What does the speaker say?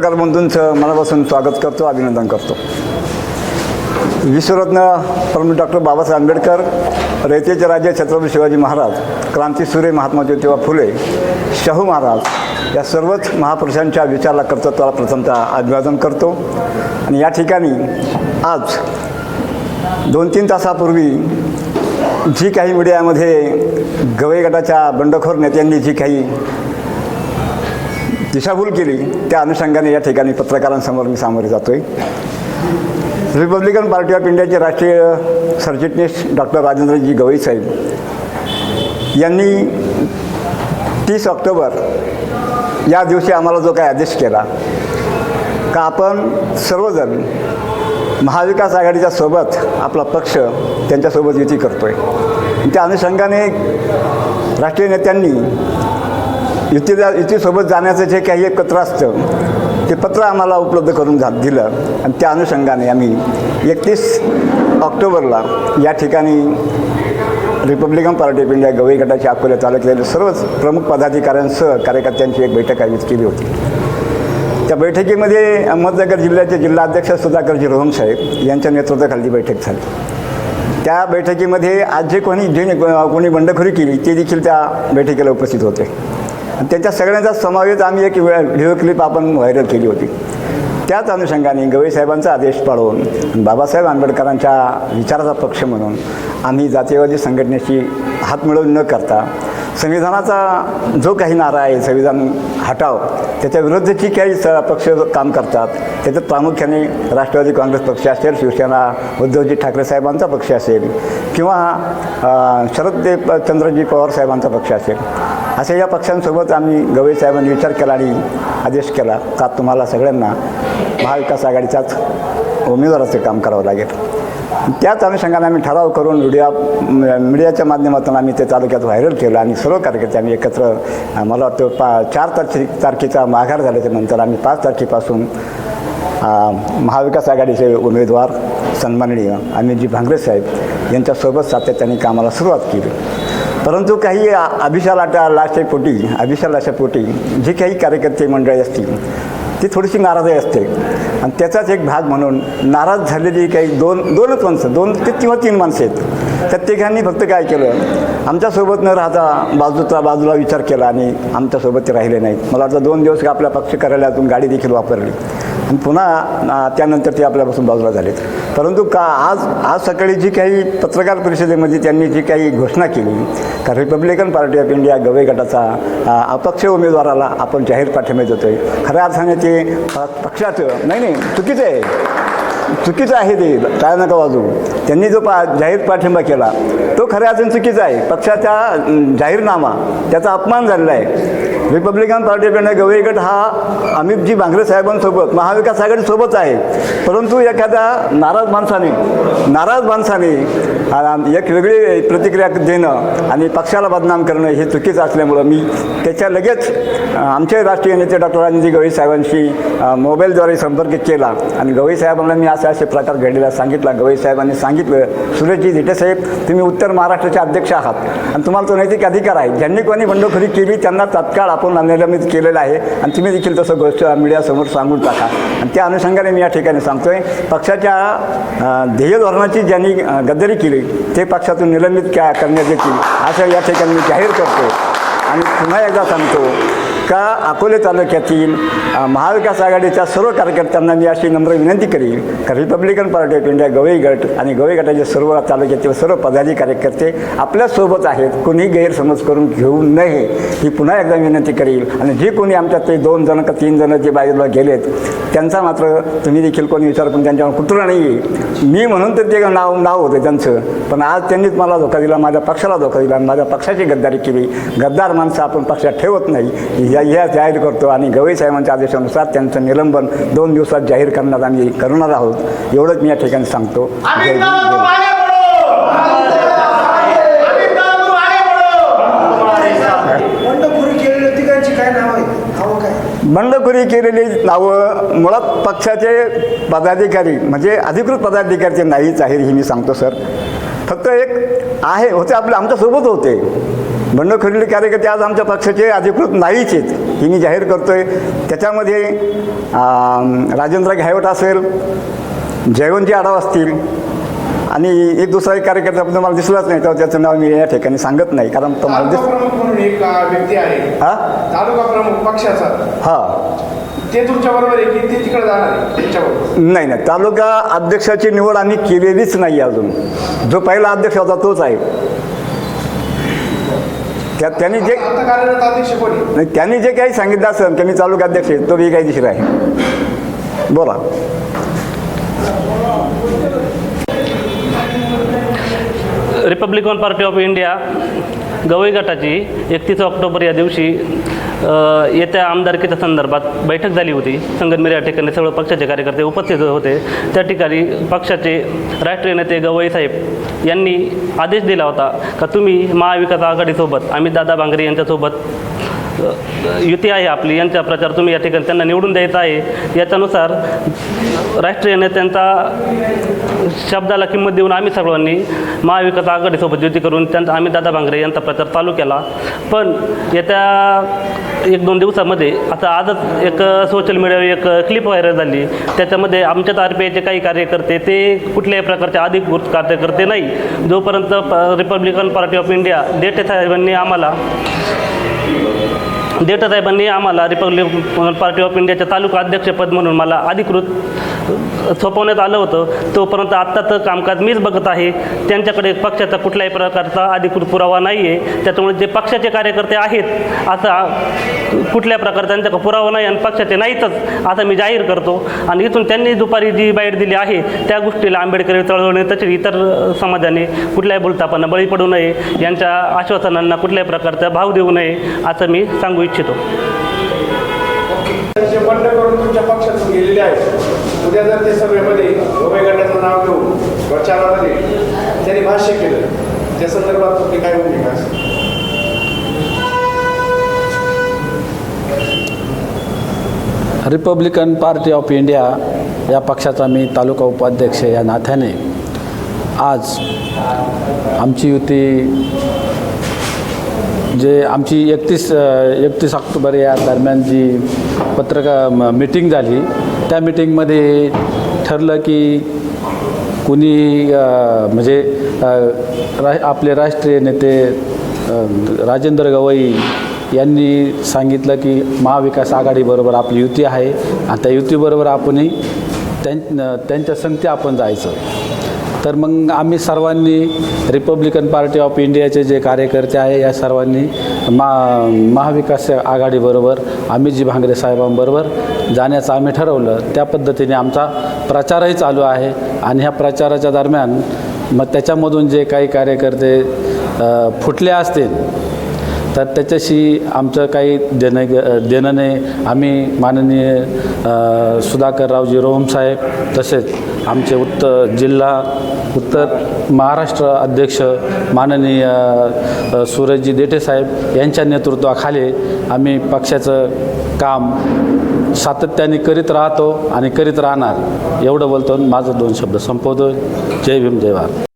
पत्रकार बंधूंचं मनापासून स्वागत करतो अभिनंदन करतो. विश्वरत्न परम डॉक्टर बाबासाहेब आंबेडकर रयतेचे राजे छत्रपती शिवाजी महाराज क्रांतीसूर्य महात्मा ज्योतिबा फुले शाहू महाराज या सर्वच महापुरुषांच्या विचाराला कर्तृत्वाला प्रथमतः अभिवादन करतो. आणि या ठिकाणी आज दोन तीन तासापूर्वी जी काही मीडियामध्ये गवई गटाच्या बंडखोर नेत्यांनी जी काही दिशाभूल केली त्या अनुषंगाने या ठिकाणी पत्रकारांसमोर मी सामोरे जातो आहे रिपब्लिकन पार्टी ऑफ इंडियाचे राष्ट्रीय सरचिटणीस डॉक्टर राजेंद्रजी गवई साहेब. यांनी तीस ऑक्टोबर या दिवशी आम्हाला जो काही आदेश केला का आपण सर्वजण महाविकास आघाडीच्या सोबत आपला पक्ष त्यांच्यासोबत युती करतो आहे त्या अनुषंगाने राष्ट्रीय नेत्यांनी युतीला युतीसोबत जाण्याचं जे काही एक पत्र असतं ते पत्र आम्हाला उपलब्ध करून झा दिलं. आणि त्या अनुषंगाने आम्ही एकतीस ऑक्टोबरला या ठिकाणी Republican Party of India Gavai गटाच्या अकोले तालुक्यातील सर्वच प्रमुख पदाधिकाऱ्यांसह कार्यकर्त्यांची एक बैठक आयोजित केली होती. त्या बैठकीमध्ये अहमदनगर जिल्ह्याचे जिल्हाध्यक्ष सुधाकरजी रोहम साहेब यांच्या नेतृत्वाखाली बैठक झाली. त्या बैठकीमध्ये आज जे कोणी जे कोणी बंडखोरी केली ते देखील त्या बैठकीला उपस्थित होते. त्यांच्या सगळ्यांचा समावेश आम्ही एक वेळ व्हिडिओ क्लिप आपण व्हायरल केली होती. त्याच अनुषंगाने गवई साहेबांचा आदेश पाळून बाबासाहेब आंबेडकरांच्या विचाराचा पक्ष म्हणून आम्ही जातीयवादी संघटनेशी हात मिळवून न करता संविधानाचा जो काही नारा आहे संविधान हटाव त्याच्या विरुद्धची काही स पक्ष काम करतात. त्याच्यात प्रामुख्याने राष्ट्रवादी काँग्रेस पक्ष असेल शिवसेना उद्धवजी ठाकरे साहेबांचा पक्ष असेल किंवा शरद चंद्रजी पवार साहेबांचा पक्ष असेल. अशा या पक्षांसोबत आम्ही गवई साहेबांनी विचार केला आणि आदेश केला. का तुम्हाला सगळ्यांना महाविकास आघाडीचाच उमेदवाराचं काम करावं लागेल. त्याच अनुषंगाने आम्ही ठराव करून मीडिया मीडियाच्या माध्यमातून आम्ही ते तालुक्यात व्हायरल केलं आणि सर्व कार्यकर्ते आम्ही एकत्र मला वाटतं पा चार तारखे तारखेचा माघार झाल्याच्यानंतर आम्ही पाच तारखेपासून महाविकास आघाडीचे उमेदवार सन्माननीय अमितजी भांगरे साहेब यांच्यासोबत सातत्याने कामाला सुरुवात केली. परंतु काही अभिशालाटा अभिशाल पोटी लाशेपोटी पोटी जी काही कार्यकर्ते मंडळी असतील ती थोडीशी नाराजी असते आणि त्याचाच एक भाग म्हणून नाराज झालेली काही दोन दोनच माणसं दोन ते किंवा तीन माणसं आहेत. त्या तिघांनी फक्त काय केलं आमच्यासोबत न राहता बाजूचा बाजूला विचार केला आणि आमच्यासोबत ते राहिले नाहीत. मला वाटतं दोन दिवस आपल्या पक्ष कार्यालयातून गाडी देखील वापरली. आणि पुन्हा त्यानंतर ते आपल्यापासून बाजूला झालेत. परंतु का आज आज सकाळी जी काही पत्रकार परिषदेमध्ये त्यांनी जी काही घोषणा केली का Republican Party of India Gavai गटाचा अपक्ष उमेदवाराला आपण जाहीर पाठिंबा देतोय. खऱ्या अर्थाने ते पक्षाचं नाही नाही चुकीचं आहे. चुकीचं आहे ते काय नका वाजू त्यांनी जो पा जाहीर पाठिंबा केला तो खऱ्या अर्थाने चुकीचा आहे. पक्षाचा जाहीरनामा त्याचा अपमान झालेला आहे. रिपब्लिकन पार्टीकडनं गवई गट हा अमितजी भांगरे साहेबांसोबत महाविकास आघाडीसोबत आहे. परंतु एखाद्या नाराज माणसाने नाराज माणसाने एक वेगळी प्रतिक्रिया देणं आणि पक्षाला बदनाम करणं हे चुकीचं असल्यामुळं मी त्याच्या लगेच आमचे राष्ट्रीय नेते डॉक्टर रणजी गवई साहेबांशी मोबाईलद्वारे संपर्क केला आणि गवई साहेबांना मी असे असे प्रकार घडलेला सांगितला. गवई साहेबांनी सांगितलं सुरेशजी धिटे साहेब तुम्ही उत्तर महाराष्ट्राचे अध्यक्ष आहात आणि तुम्हाला तो नैतिक अधिकार आहे. ज्यांनी कोणी बंडखोरी केली त्यांना तात्काळ आपण निलंबित केलेलं आहे आणि तुम्ही देखील तसं गोष्ट मीडियासमोर सांगून टाका. आणि त्या अनुषंगाने मी या ठिकाणी सांगतोय पक्षाच्या ध्येय धोरणाची ज्यांनी गद्दारी केली ते पक्षातून निलंबित क्या करण्यात येतील असं या ठिकाणी मी जाहीर करतो आणि पुन्हा एकदा सांगतो का अकोले तालुक्यातील महाविकास आघाडीच्या सर्व कार्यकर्त्यांना मी अशी नम्र विनंती करीन का Republican Party of India Gavai गट आणि गवई गटाचे सर्व तालुक्यातील सर्व पदाधिकारी कार्यकर्ते आपल्यासोबत आहेत. कोणी गैरसमज करून घेऊ नये ही पुन्हा एकदा विनंती करील आणि जे कोणी आमच्यात ते दोन जण का तीन जण जे बाजूला गेलेत त्यांचा मात्र तुम्ही देखील कोणी विचार पण त्यांच्यावर कुठला नाही. आहे मी म्हणून तर ते नाव नाव होतं त्यांचं. पण आज त्यांनीच मला धोका दिला माझ्या पक्षाला धोका दिला आणि माझ्या पक्षाची गद्दारी केली. गद्दार माणसं आपण पक्षात ठेवत नाही. या या जाहीर करतो आणि गवई साहेबांच्या आदेशानुसार त्यांचं निलंबन दोन दिवसात जाहीर करण्यात आम्ही करणार आहोत. एवढंच मी या ठिकाणी सांगतो. जय बंडखोरी केलेली नावं मुळात पक्षाचे पदाधिकारी म्हणजे अधिकृत पदाधिकारी नाहीच आहे हे मी सांगतो सर. फक्त एक आहे होते आपले आमच्यासोबत होते. बंडखोरीले कार्यकर्ते आज आमच्या पक्षाचे अधिकृत नाहीच आहेत. हे मी जाहीर करतोय. त्याच्यामध्ये अं, राजेंद्र घायवट असेल जयवंती आढाव असतील आणि एक दुसरा एक कार्यकर्ता पण मला दिसलाच नाही तर त्याचं नाव मी या ठिकाणी सांगत नाही कारण तो मला दिस आहे. हा? ते आहे की तिकडे जाणार आहे त्यांच्याबरोबर? नाही नाही. तालुका अध्यक्षाची निवड आम्ही केलेलीच नाही अजून. जो पहिला अध्यक्ष होता तोच आहे. त्या त्यांनी जे नाही त्यांनी जे काही सांगितलं असेल त्यांनी तालुका अध्यक्ष आहे. तो बी काही दिसला आहे. बोला. Republican Party of India Gavai गटाची एकतीस ऑक्टोबर या दिवशी येत्या आमदारकीच्या संदर्भात बैठक झाली होती. संगनमेर या ठिकाणी सर्व पक्षाचे कार्यकर्ते उपस्थित होते. त्या ठिकाणी पक्षाचे राष्ट्रीय नेते गवई साहेब यांनी आदेश दिला होता का तुम्ही महाविकास आघाडीसोबत अमित दादा भांगरे यांच्यासोबत युती आहे आपली यांचा प्रचार तुम्ही या ठिकाणी त्यांना निवडून द्यायचा आहे. याच्यानुसार राष्ट्रीय नेत्यांचा शब्दाला किंमत देऊन आम्ही सर्वांनी महाविकास आघाडीसोबत युती करून त्यांचा आम्ही दादा भांगरे यांचा प्रचार चालू केला. पण येत्या एक दोन दिवसामध्ये आता आजच एक सोशल मीडियावर एक क्लिप व्हायरल झाली. त्याच्यामध्ये आमच्याच आर पी आयचे काही कार्यकर्ते ते कुठल्याही प्रकारचे अधिकृत कार्यकर्ते नाही. जोपर्यंत प- रिपब्लिकन पार्टी ऑफ इंडिया डेटे साहेबांनी आम्हाला देठसाहेबांनी आम्हाला रिपब्लिक पार्टी ऑफ इंडियाच्या तालुका अध्यक्षपद म्हणून मला अधिकृत सोपवण्यात आलं होतं. तोपर्यंत आत्ता तर कामकाज मीच बघत आहे. त्यांच्याकडे पक्षाचा कुठल्याही प्रकारचा अधिकृत पुरावा नाही आहे त्याच्यामुळे जे पक्षाचे कार्यकर्ते आहेत असा कुठल्या प्रकारचा त्यांच्याकडे पुरावा नाही आणि पक्षाचे नाहीतच असं मी जाहीर करतो. आणि इथून त्यांनी दुपारी जी बाईट दिली आहे त्या गोष्टीला आंबेडकरी चळवळीने तसेच इतर समाजाने कुठल्याही बोलतापांना बळी पडू नये. यांच्या आश्वासनांना कुठल्याही प्रकारचा भाव देऊ नये असं मी सांगू इच्छितो. बंड करून तुमच्या पक्षातून गेलेले आहेत. उद्या जर ते सभेमध्ये उभय गटाचं नाव घेऊन प्रचारामध्ये त्यांनी भाष्य केलं त्या संदर्भात तुमची काय भूमिका असेल? रिपब्लिकन पार्टी ऑफ इंडिया या पक्षाचा मी तालुका उपाध्यक्ष या नात्याने आज आमची युती जे आमची एकतीस एकतीस ऑक्टोबर या दरम्यान जी पत्रका म- मीटिंग झाली. त्या मीटिंगमध्ये ठरलं की कुणी म्हणजे रा आपले राष्ट्रीय नेते राजेंद्र गवई यांनी सांगितलं की महाविकास आघाडीबरोबर आपली युती आहे. आणि त्या युतीबरोबर आपणही त्यां त्यांच्या संगती आपण जायचं. तर मग आम्ही सर्वांनी रिपब्लिकन पार्टी ऑफ इंडियाचे जे कार्यकर्ते आहे या सर्वांनी मा महाविकास आघाडीबरोबर अमितजी भांगरे साहेबांबरोबर जाण्याचं आम्ही ठरवलं. त्या पद्धतीने आमचा प्रचारही चालू आहे आणि ह्या प्रचाराच्या दरम्यान मग त्याच्यामधून जे काही कार्यकर्ते फुटले असतील तर त्याच्याशी आमचं काही देणं ग- देणं नाही. आम्ही माननीय सुधाकररावजी रोहम साहेब तसेच आमचे उत्तर जिल्हा उत्तर महाराष्ट्र अध्यक्ष माननीय सूरजजी देठेसाहेब यांच्या नेतृत्वाखाली आम्ही पक्षाचं काम सातत्याने करीत राहतो आणि करीत राहणार. एवढं बोलतो माझं दोन शब्द संपवतो जय भीम जय भारत.